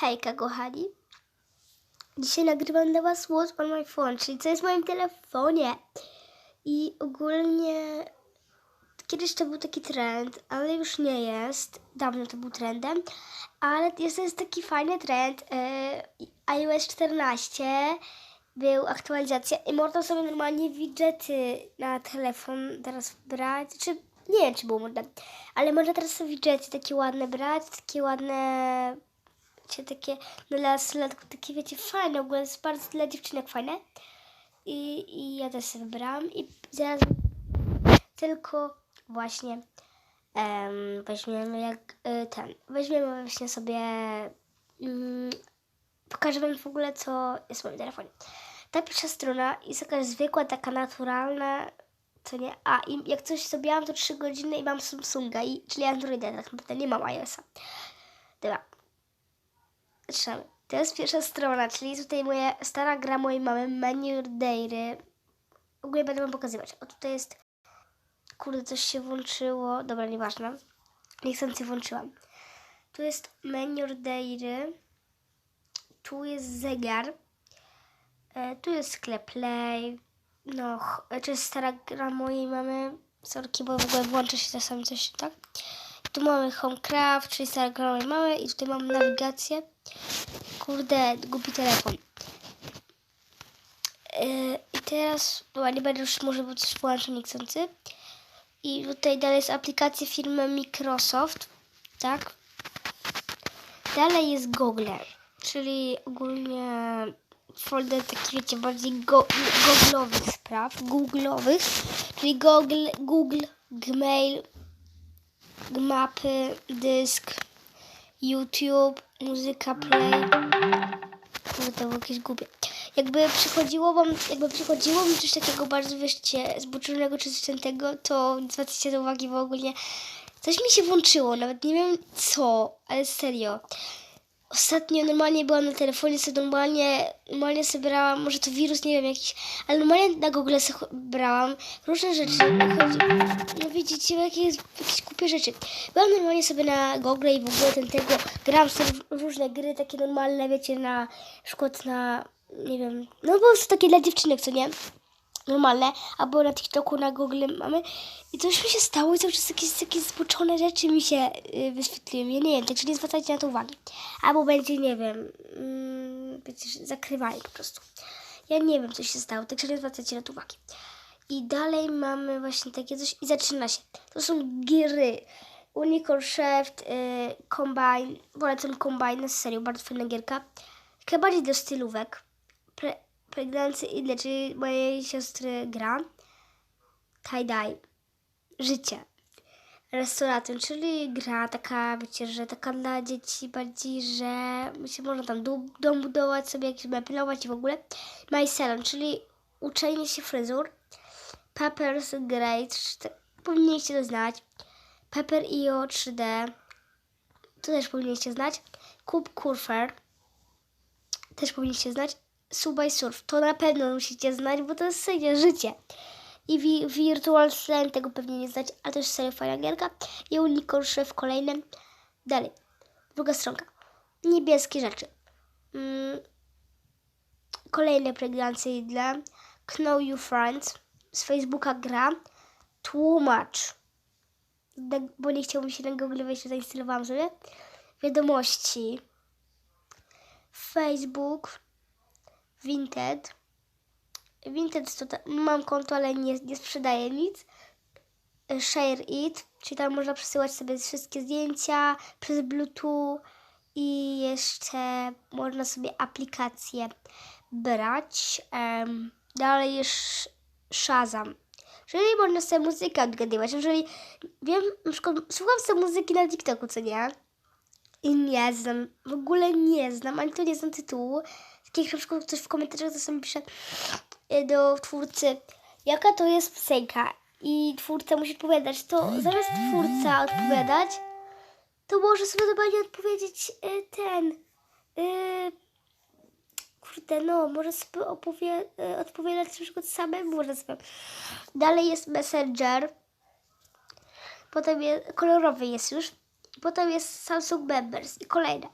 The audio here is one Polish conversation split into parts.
Hejka kochani. Dzisiaj nagrywam dla was What's on my phone, czyli co jest w moim telefonie. I ogólnie kiedyś to był taki trend, ale już nie jest. Dawno to był trendem. Ale jest jest taki fajny trend. e, iOS 14 był aktualizacja i można sobie normalnie widgety na telefon teraz brać. Czy nie wiem, czy było modne, ale można teraz widgety takie ładne brać, takie ładne wiecie, takie dla nastolatków, takie wiecie, fajne, w ogóle jest bardzo dla dziewczynek fajne. I, I ja też sobie wybrałam i zaraz tylko właśnie em, weźmiemy jak y, ten, weźmiemy właśnie sobie mm, pokażę wam w ogóle co jest w moim telefonie. Ta pierwsza strona jest jakaś zwykła, taka naturalna, co nie, a i jak coś zrobiłam to 3 godziny i mam Samsunga, i, czyli Androida, tak naprawdę nie mam iOS-a. Zaczynamy. To jest pierwsza strona, czyli tutaj moja stara gra mojej mamy, Menu Dairy. W ogóle będę wam pokazywać. O, tutaj jest... Kurde, coś się włączyło. Dobra, nieważne. Niechcący włączyłam. Tu jest Menu Dairy. Tu jest zegar. E, tu jest sklep Play. No, e, to jest stara gra mojej mamy. Sorki, bo w ogóle włącza się czasami coś, tak? Tu mamy Homecraft, czyli mojej mamy. I tutaj mamy nawigację. Kurde, głupi telefon. Yy, I teraz, dobra, nie będę już może być włączony niechcący. I tutaj dalej jest aplikacja firmy Microsoft, tak? Dalej jest Google, czyli ogólnie folder taki, wiecie, bardziej go, googlowych spraw, googlowych, czyli Google, Google, Gmail, mapy, dysk, YouTube, muzyka, play. Kurde, było jakieś głupie. Jakby przychodziło wam, jakby przychodziło mi coś takiego bardzo, wiecie, zboczonego czy coś tego, to nie zwracajcie do uwagi w ogóle. Coś mi się włączyło, nawet nie wiem co, ale serio. Ostatnio normalnie byłam na telefonie, sobie normalnie, normalnie sobie brałam, może to wirus, nie wiem jakiś, ale normalnie na Google sobie brałam różne rzeczy. Chodzi, no widzicie, jakieś, jakieś głupie rzeczy. Byłam normalnie sobie na Google i w ogóle ten tego, grałam sobie różne gry, takie normalne, wiecie, na przykład na, nie wiem, no po prostu takie dla dziewczynek, co nie? Normalne, albo na TikToku, na Google mamy. I coś mi się stało i cały czas jakieś, jakieś zboczone rzeczy mi się y, wyświetliły. Ja nie wiem, także nie zwracajcie na to uwagi. Albo będzie, nie wiem, mm, wiecie, zakrywali po prostu. Ja nie wiem, co się stało, także nie zwracajcie na to uwagi. I dalej mamy właśnie takie coś i zaczyna się. To są gry. Unicorn Chef, y, Combine, polecam Combine, serio, bardzo fajna gierka. Chyba bardziej do stylówek. Pre, Pregnancy Idle, czyli mojej siostry gra. Tie-dye. Życie. Restauratem, czyli gra taka, wiecie, że taka dla dzieci bardziej, że się można tam dom, budować, sobie jakieś meblować i w ogóle. My Salon, czyli uczenie się fryzur. Peppers Great, powinniście to znać. Pepper IO 3D, to też powinniście znać. Cube Curfer, też powinniście znać. Subway Surf, to na pewno musicie znać, bo to jest serio życie. I wi Virtual Slam, tego pewnie nie ale to jest serio fajna gierka. I Unicorn Chef kolejne. Dalej, druga stronka. Niebieskie rzeczy. Mm. Kolejne pregnancy dla Know You Friends. Z Facebooka gra. Tłumacz. Bo nie chciałbym się na Google wejść, zainstalowałam sobie. Wiadomości. Facebook. Vinted. Vinted to ta, mam konto, ale nie, nie sprzedaję nic. Share It, czyli tam można przesyłać sobie wszystkie zdjęcia przez Bluetooth i jeszcze można sobie aplikacje brać. Em, dalej jest Shazam, czyli można sobie muzykę odgadywać. Jeżeli wiem, na przykład słucham sobie muzyki na TikToku, co nie? I nie znam, w ogóle nie znam, ani to nie znam tytułu. Takich na przykład ktoś w komentarzach sobie pisze y, do twórcy, jaka to jest piosenka. I twórca musi odpowiadać. To zamiast twórca odpowiadać, to może sobie normalnie odpowiedzieć y, ten. Y, kurde, no, może sobie opowie, odpowiadać na przykład samemu. Może. Dalej jest Messenger. Potem jest, kolorowy jest już. Potem jest Samsung Members i kolejne.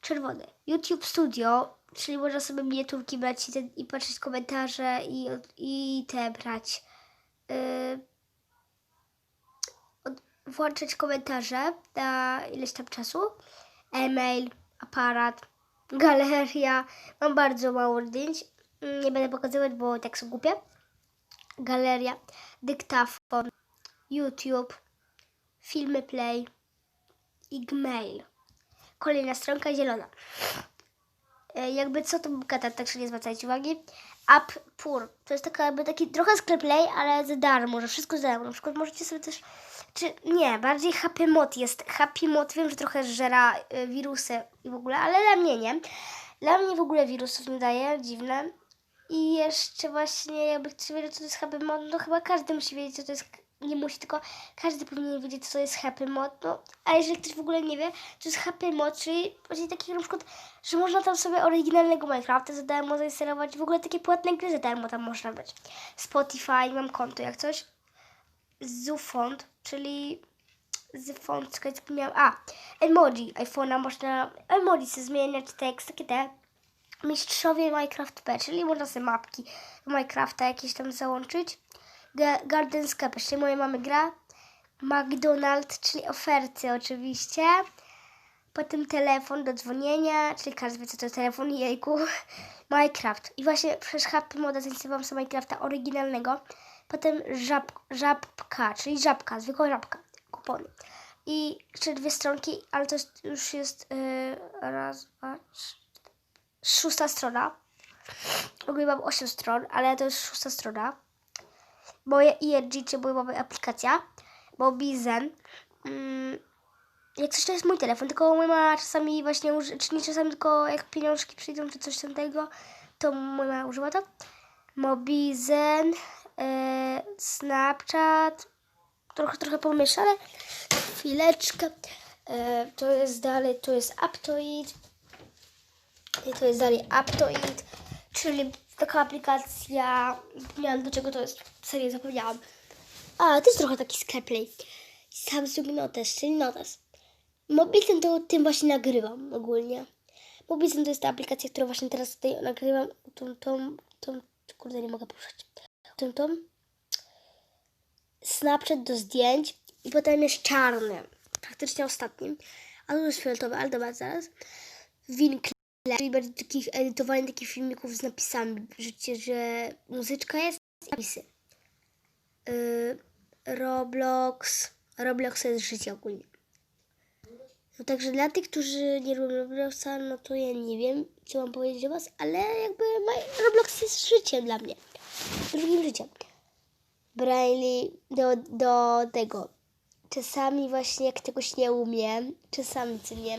czerwony. YouTube Studio, czyli można sobie miniaturki brać i, ten, i patrzeć komentarze i, i te brać. Yy, od, włączać komentarze na ileś tam czasu. E-mail, aparat, galeria. Mam bardzo mało zdjęć. Mm, Nie będę pokazywać, bo tak są głupie. Galeria, dyktafon, YouTube, filmy play i Gmail. Kolejna stronka zielona. E, Jakby co to katar, także nie zwracajcie uwagi. App Pur. To jest taka jakby taki trochę sklep play, ale za darmo, że wszystko za darmo. Na przykład możecie sobie też, czy nie, bardziej Happy Mod jest. Happy Mod wiem, że trochę żera y, wirusy i w ogóle, ale dla mnie nie. Dla mnie w ogóle wirusów nie daje, dziwne. I jeszcze właśnie, jakby ktoś wiedział, co to jest Happy Mod, no chyba każdy musi wiedzieć, co to jest. Nie musi, tylko każdy powinien wiedzieć, co jest Happy Mod. No, a jeżeli ktoś w ogóle nie wie, to jest Happy Mod, czyli właśnie taki na przykład, że można tam sobie oryginalnego Minecrafta za darmo zainstalować. W ogóle takie płatne gry za darmo tam można być. Spotify, mam konto jak coś. Zufont, czyli Zufont, czekaj, zapomniałam. A, emoji iPhone'a można, emoji sobie zmieniać, tekst, takie te. Mistrzowie Minecraft P, czyli można sobie mapki Minecrafta jakieś tam załączyć. Ga- Garden Scape, czyli moja mamy gra. McDonald's, czyli oferty oczywiście. Potem telefon do dzwonienia, czyli każdy wie co to telefon, jejku. Minecraft. I właśnie przez Happy Moda zainstalowałam sobie Minecrafta oryginalnego. Potem żab, żabka, czyli żabka, zwykła żabka, kupony. I jeszcze dwie stronki, ale to jest, już jest yy, raz, dwa, trzy, szósta strona. W ogóle mam 8 stron, ale to jest szósta strona. Moje IRG, czyli moja mamy aplikacja. Mobizen. Mm, jak coś to jest mój telefon, tylko mój ma czasami właśnie, czy nie czasami, tylko jak pieniążki przyjdą, czy coś tamtego, to mój ma używa to. Mobizen, e, Snapchat, trochę, trochę pomieszane. Chwileczkę. E, to jest dalej, to jest Aptoid. I to jest dalej Aptoid, czyli taka aplikacja, zapomniałam do czego to jest, serio zapomniałam. A, to jest trochę taki skleplej. Samsung Notes, czyli Notes. Mobilem to tym właśnie nagrywam ogólnie. Mobilem to jest ta aplikacja, którą właśnie teraz tutaj nagrywam. Tą, tą, tą, kurde nie mogę poruszać. Tą, tą. Snapchat do zdjęć i potem jest czarny. Praktycznie ostatnim. A to jest fioletowy, ale dobra, zaraz. Winkle, czyli bardziej takich edytowanie takich filmików z napisami. Życie, że muzyczka jest i napisy. Yy, Roblox. Roblox jest życie ogólnie. No także dla tych, którzy nie lubią Robloxa, no to ja nie wiem, co mam powiedzieć do was, ale jakby Roblox jest życiem dla mnie. Drugim życiem. Braille do, do tego. Czasami właśnie jak czegoś nie umiem, czasami co nie,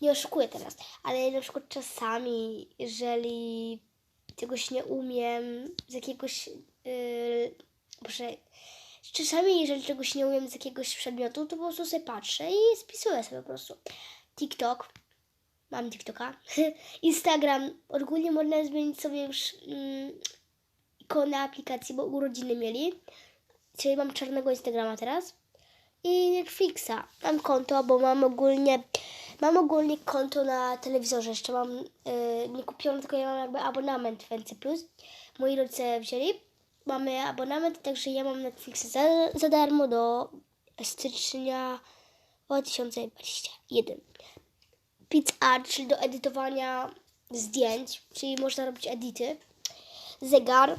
nie oszukuję teraz, ale na przykład czasami, jeżeli czegoś nie umiem z jakiegoś, yy, czasami jeżeli czegoś nie umiem z jakiegoś przedmiotu, to po prostu sobie patrzę i spisuję sobie po prostu. TikTok, mam TikToka, Instagram, ogólnie można zmienić sobie już mm, ikonę aplikacji, bo urodziny mieli, czyli mam czarnego Instagrama teraz i Netflixa. Mam konto, bo mam ogólnie mam ogólnie konto na telewizorze. Jeszcze mam yy, nie kupione, tylko ja mam jakby abonament w NC+. Moi rodzice wzięli. Mamy abonament, także ja mam Netflixa za, za darmo do stycznia 2021. PixArt, czyli do edytowania zdjęć, czyli można robić edity. Zegar,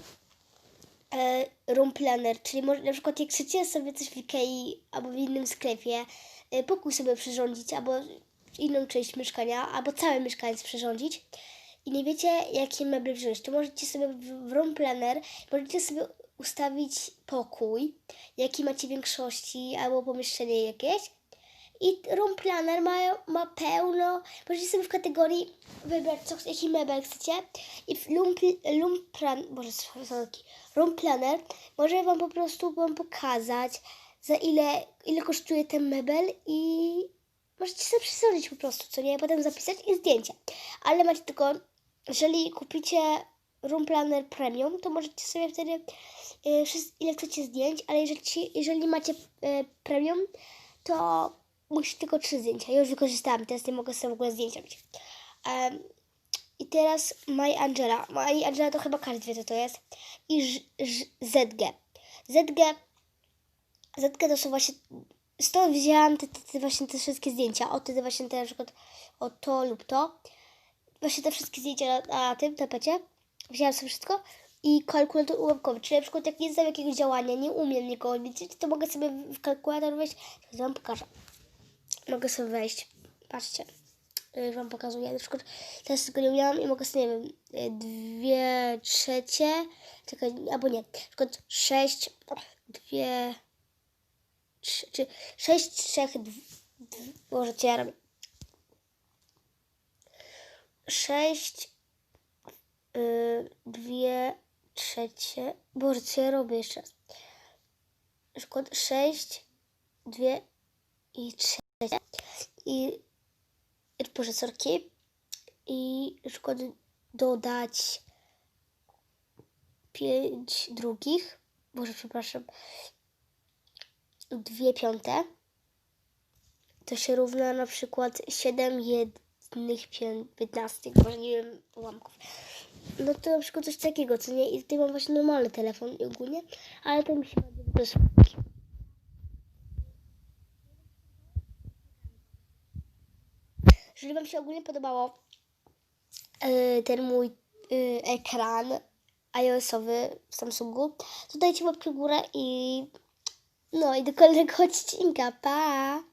room planner, czyli może, na przykład jak chcecie sobie coś w Ikei albo w innym sklepie, e, pokój sobie przyrządzić, albo inną część mieszkania, albo całe mieszkanie przyrządzić i nie wiecie, jakie meble wziąć, to możecie sobie w room planner, możecie sobie ustawić pokój, jaki macie większości, albo pomieszczenie jakieś i room planner ma, ma pełno. Możecie sobie w kategorii wybrać, co, jaki mebel chcecie. I w room, room, plan, sorki, room planner może Wam po prostu wam pokazać, za ile, ile kosztuje ten mebel i możecie sobie przesądzić po prostu, co nie, potem zapisać i zdjęcia. Ale macie tylko, jeżeli kupicie room planner premium, to możecie sobie wtedy y, ile chcecie zdjęć, ale jeżeli, jeżeli macie y, premium, to musisz tylko trzy zdjęcia. Ja już wykorzystałam, teraz nie mogę sobie w ogóle zdjęć robić. Em, I teraz My Angela. My Angela to chyba każdy wie, co to jest. I ZG. ZG, ZG to są właśnie... Stąd wzięłam te, te, te właśnie te wszystkie zdjęcia. O, te właśnie te na przykład o to lub to. Właśnie te wszystkie zdjęcia na, na tym tapecie. Wzięłam sobie wszystko. I kalkulator ułamkowy. Czyli na przykład jak nie znam jakiegoś działania, nie umiem niego liczyć, to mogę sobie w kalkulator wejść. Teraz wam pokażę. Mogę sobie wejść. Patrzcie. Już wam pokazuję. Na przykład teraz tego nie umiałam i mogę sobie, nie wiem, y, dwie trzecie, czekaj, albo nie, na przykład sześć, dwie, trzy, czy sześć trzech, co ja robię? Sześć, y, dwie trzecie, Boże, co ja robię jeszcze raz? Na przykład sześć, dwie i trzecie i procesorki i przykład dodać pięć drugich, może przepraszam, dwie piąte, to się równa na przykład siedem jednych pię- piętnastych, może nie wiem, ułamków. No to na przykład coś takiego, co nie? I tutaj mam właśnie normalny telefon ogólnie, ale to mi się bardzo Jeżeli Wam się ogólnie podobało e, ten mój e, ekran iOS-owy w Samsungu, to dajcie łapkę w górę i no i do kolejnego odcinka. Pa!